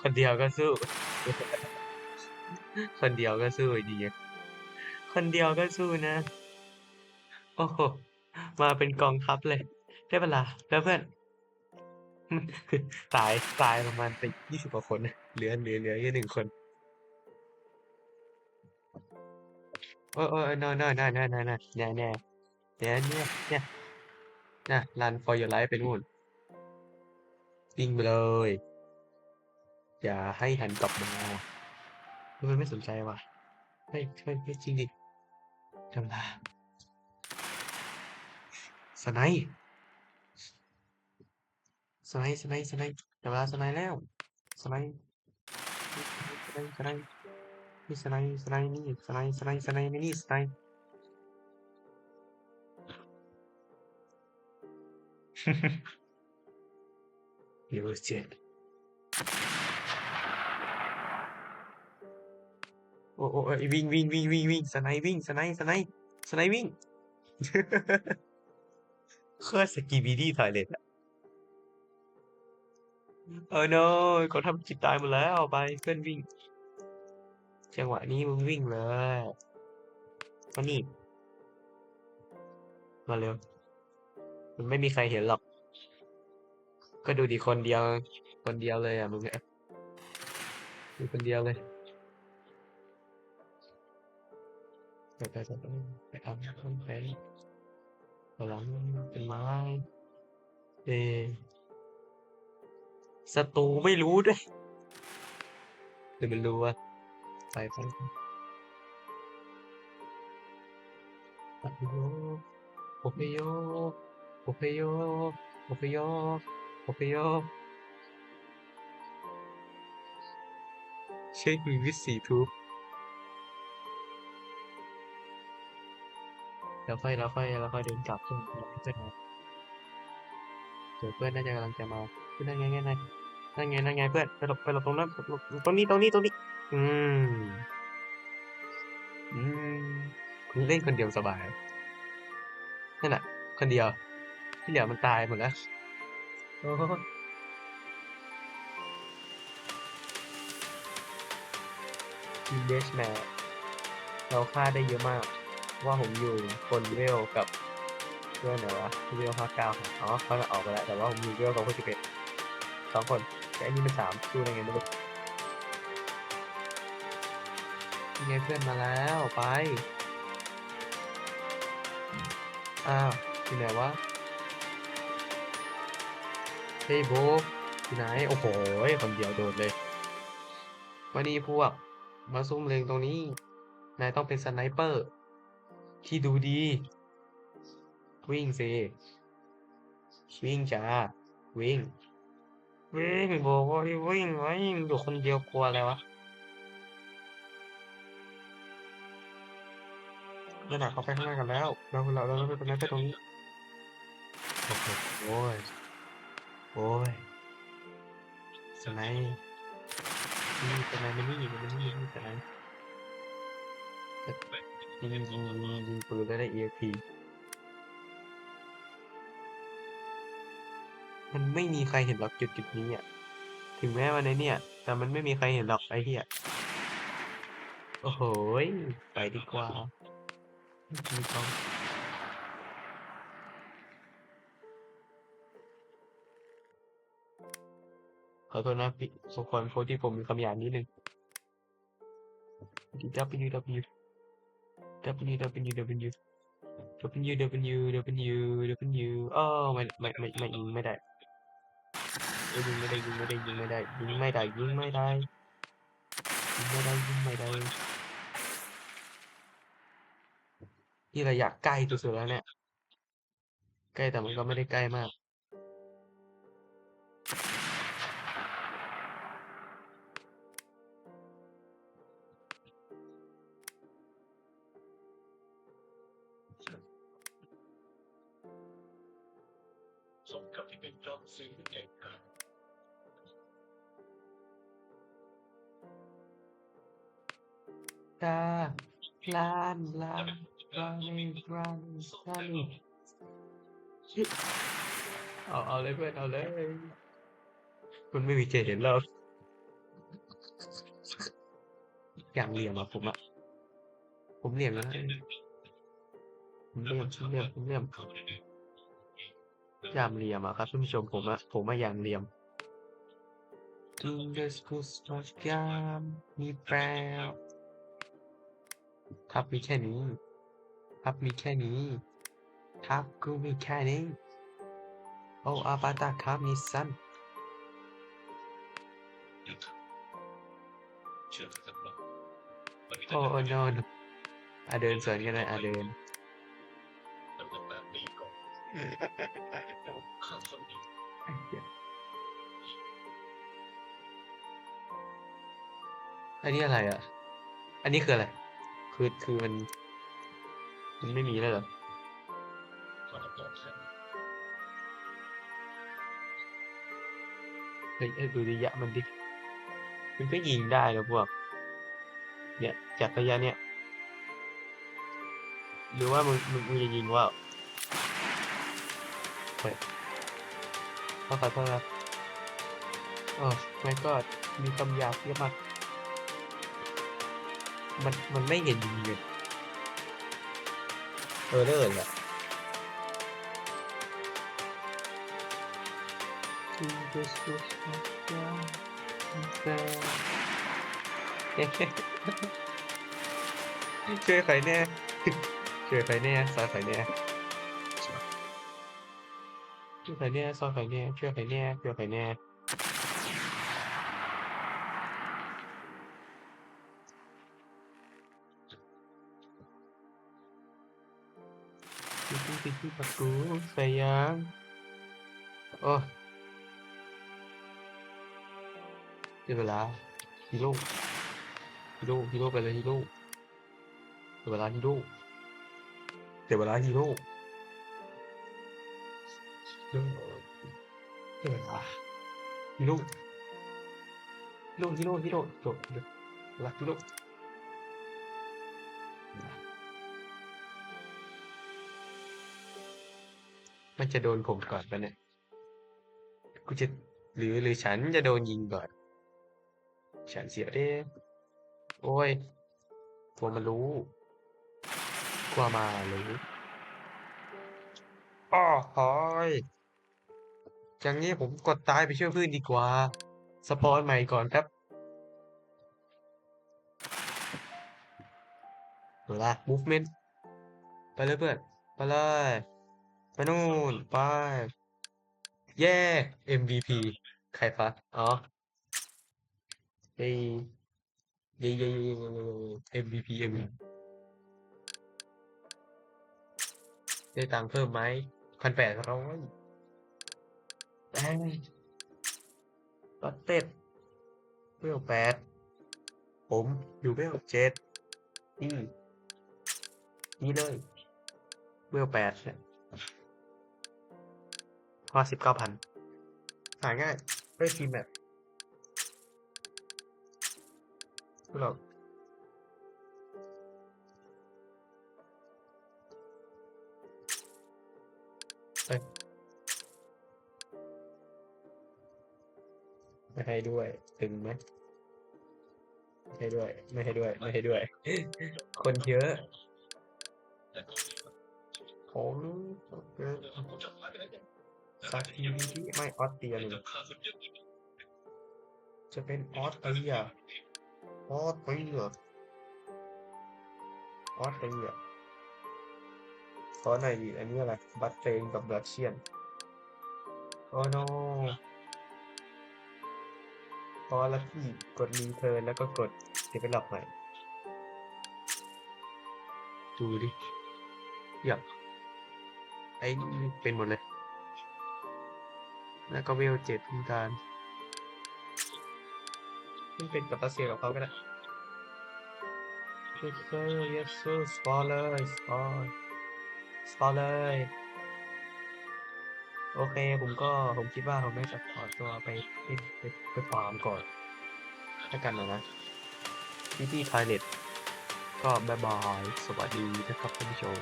คนเดียวก็สู้ คนเดียวก็สู้ดีคนเดียวก็สู้นะ โอ้โห มาเป็นกองทัพเลย ได้เวลาแล้วเพื่อน ตาย ตายประมาณไปยี่สิบกว่าคน เหลือเหลือเหลือแค่หนึ่งคน โอ้ยโอ้ย no no no no no no แน่แน่เนี่ยเนี่ยเนี่ยนะ run for your life ไปนู่นวิ่งไปเลย อย่าให้หันกลับมาเฮ้ยมันไม่สนใจว่ะเฮ้ยเฮ้ยเฮ้ยจริงดิจำลาสไนป์สไนป์สไนป์สไนป์จำลาสไนป์แล้วสไนป์สไนป์สไนป์นี่สไนป์สไนป์นี่สไนป์สไนป์สไนป์ไม่นี่สไนป์ You shit โอ้ โอ้เอ้ยวิ่งวิ่งวิ่งวิ่งวิ่งสไนวิ่งสไนสไนสไนวิ่งโคตรสกีบีดี้ทอยเลตอะเออ no เขาทำจิตตายหมดแล้วไปเพื่อนวิ่ง จังหวะนี้มึงวิ่งเลยมานี่มาเร็ว มันไม่มีใครเห็นหรอก ก็ดูดิคนเดียว คนเดียวเลยอะมึงอะดูคนเดียวเลย ไปไปไปไปไปเอาต้นไปหลังเป็นไม้เอศัตรูไม่รู้ด้วยหรือมันรู้ว่าไปไปอพยพอพยพอพยพอพยพอพยพเช็คมีวิสีทุบ แล้วค่อยแล้วค่อยแล้วค่อยเดินกลับขึ้นเพื่อนเดี๋ยวเพื่อนน่าจะกำลังจะมาเพื่อนนั่นไงไงไงนั่นไงนั่นไงเพื่อนไปหลบไปหลบตรงนั้นตรงนี้ตรงนี้ตรงนี้ อืมอืมคุณเล่นคนเดียวสบายนั่นน่ะคนเดียว ที่เหลือมันตายหมดแล้วโอ้ทีเดชแมเราฆ่าได้เยอะมาก ว่าผมอยู่คนเวลกับเพื่อนไหนวะเวลห้าเก้าอ๋อเขาจะออกไปแล้ว แต่ว่าผมมีเวลสองคนสิบเอ็ดสองคนแต่อันนี้มันสามสู้ได้ไงไม่รู้ยังไงเพื่อนมาแล้วไป อ้าวที่ไหนวะเฮ้ยโบที่ไหน โอ้โหคนเดียวโดดเลยมานี่พวก มาซุ่มเลงตรงนี้ นายต้องเป็นสไนเปอร์ ที่ดูดี วิ่งสิ วิ่งจ้าวิ่ง วิ่งบอกว่าวิ่งวิ่งอยู่คนเดียวกลัวอะไรวะนั่นน่ะเขาไปข้างหน้ากันแล้ว เราเราเราเราไปตรงนั้นไปตรงนี้โอ้โหโอ้ยโอ้ยสไนนี่สไนมันนี่มันนี่มัน ไนป์ยิงยิงยิงยิงปืนแล้ได้ EXP มันไม่มีใครเห็นหรอกจุดจุดนี้อะ ถึงแม้วันในเนี่ย แต่มันไม่มีใครเห็นหรอกไอ้เหี้ย โอ้โหไปดีกว่ามีกล้องขอโทษนะพี่ทุกคนโพสต์ที่ผมมีคำหยาบนิดนึง W W W W W W W W W อ้อไม่ไม่ไม่ไม่ยิงไม่ได้เอ้ยยิงไม่ได้ยิงไม่ได้ยิงไม่ได้ยิงไม่ได้ยิงไม่ได้ยิงไม่ได้ยิงไม่ได้นี่ระยะใกล้สุดๆแล้วเนี่ยใกล้แต่มันก็ไม่ได้ใกล้มาก นะครับที่เป็นจอมสิงห์เจ็ครับกาลานลานรานลานลานเอาเอาเลยเพื่อนเอาเลย คุณไม่มีเจเห็นเราอย่างเหลี่ยมอะผมอะผมเหลี่ยมนะผมเหลี่ยมผมเหลี่ยมผมเหลี่ยม ย่างเหลี่ยมอะครับท่านผู้ชมผมอะผมอะอย่างเหลี่ยม Fingers crossed ยามมีแปลวทับมีแค่นี้ ทับมีแค่นี้ ทับกูมีแค่นี้ โอ้อาบาตาครับมีสั้นหยุดเชื่อสักวันวันนี้โอ้โอ้ no no อะเดินสวนกันเลยอะเดินตั้งแต่แปดปี ก่อนข้าคนนี้อันนี้อะไรอะ อันนี้คืออะไร คือคือมัน มันไม่มีแล้วเหรอขอตอบแทนเฮ้ยเอ้ยดูระยะมันดิ มันก็ยิงได้นะพวก เนี่ยจากระยะเนี่ย หรือว่ามึงมึงมึงจะยิงว่า เฮ้ยขอขอโทษครับโอ้ไม่ก็มีคำหยาบเยอะมาก มันมันไม่เห็นจริงเลยเออเลิศอะช่วยใครแน่ช่วยใครแน่ซอยใครแน่ ช่วยใครแน่ซอยใครแน่ช่วยใครแน่ช่วยใครแน่ติ๊กติ๊กติ๊กติ๊กประตูใส่ยางโอ้เดี๋ยวเวลาฮีโร่ฮีโร่ฮีโร่ไปเลยฮีโร่เดี๋ยวเวลาฮีโร่เดี๋ยวเวลาฮีโร่ เดี๋ยวเดี๋ยวเวลาฮีโร่ฮีโร่ฮีโร่ฮีโร่จบเลยวเวลาฮีโร่มันจะโดนผมก่อนปะเนี่ยกูจะหรือหรือฉันจะโดนยิงก่อน ฉันเสียเด้โอ้ยกลัวมันรู้กลัวมารู้อ้อหอย อย่างนี้ผมกดตายไปช่วยเพื่อนดีกว่า สปอนใหม่ก่อนครับลา movement ไปเลยเพื่อน ไปเลยไปนู่นไปเย้ MVP ใครฟะอ๋อเย้เย้เย้เย้เย้เย้ MVP MVP ได้ตังค์เพิ่มไหมพันแปดร้อย แองก็เต็ดเวลแปดผมอยู่เวลเจ็ดนี่นี่เลยเวลแปดเนี่ยพอสิบเก้าพันหาง่ายด้วยทีมแบบพวกเราเอ้ย ไม่ให้ด้วยถึงไหมไม่ให้ด้วย ไม่ให้ด้วย ไม่ให้ด้วย คนเยอะแต่ก็มีผมเยอะเรื่องของจับหายไปแล้วเนี่ยสักทีที่ไม่ออสเตรียแต่นี่กับข้าคนเดียวจะเป็นออสเตรียออสเตรียออสเตรียขอหน่อยดิอันนี้อะไร บัตเตงกับรัสเซียน โอ้โนพ อแล้วพี่กดรีเทิร์นแล้วก็กดเดเวลลอปใหม่ดูดิอยากไอ้นี่เป็นหมดเลย แล้วก็เวลเจ็ดพิมการนี่เป็นกับรัสเซียกับเขาก็ได้ Yes sir yes sir สปอร์เลยสปอร์สปอร์เลย โอเคผมก็ผมคิดว่าผมไม่จะขอตัวไปไปไปไปฟาร์มก่อนถ้ากันนะนะพี่พี่ทอยเล็ตก็บายบาย สวัสดีนะครับท่านผู้ชม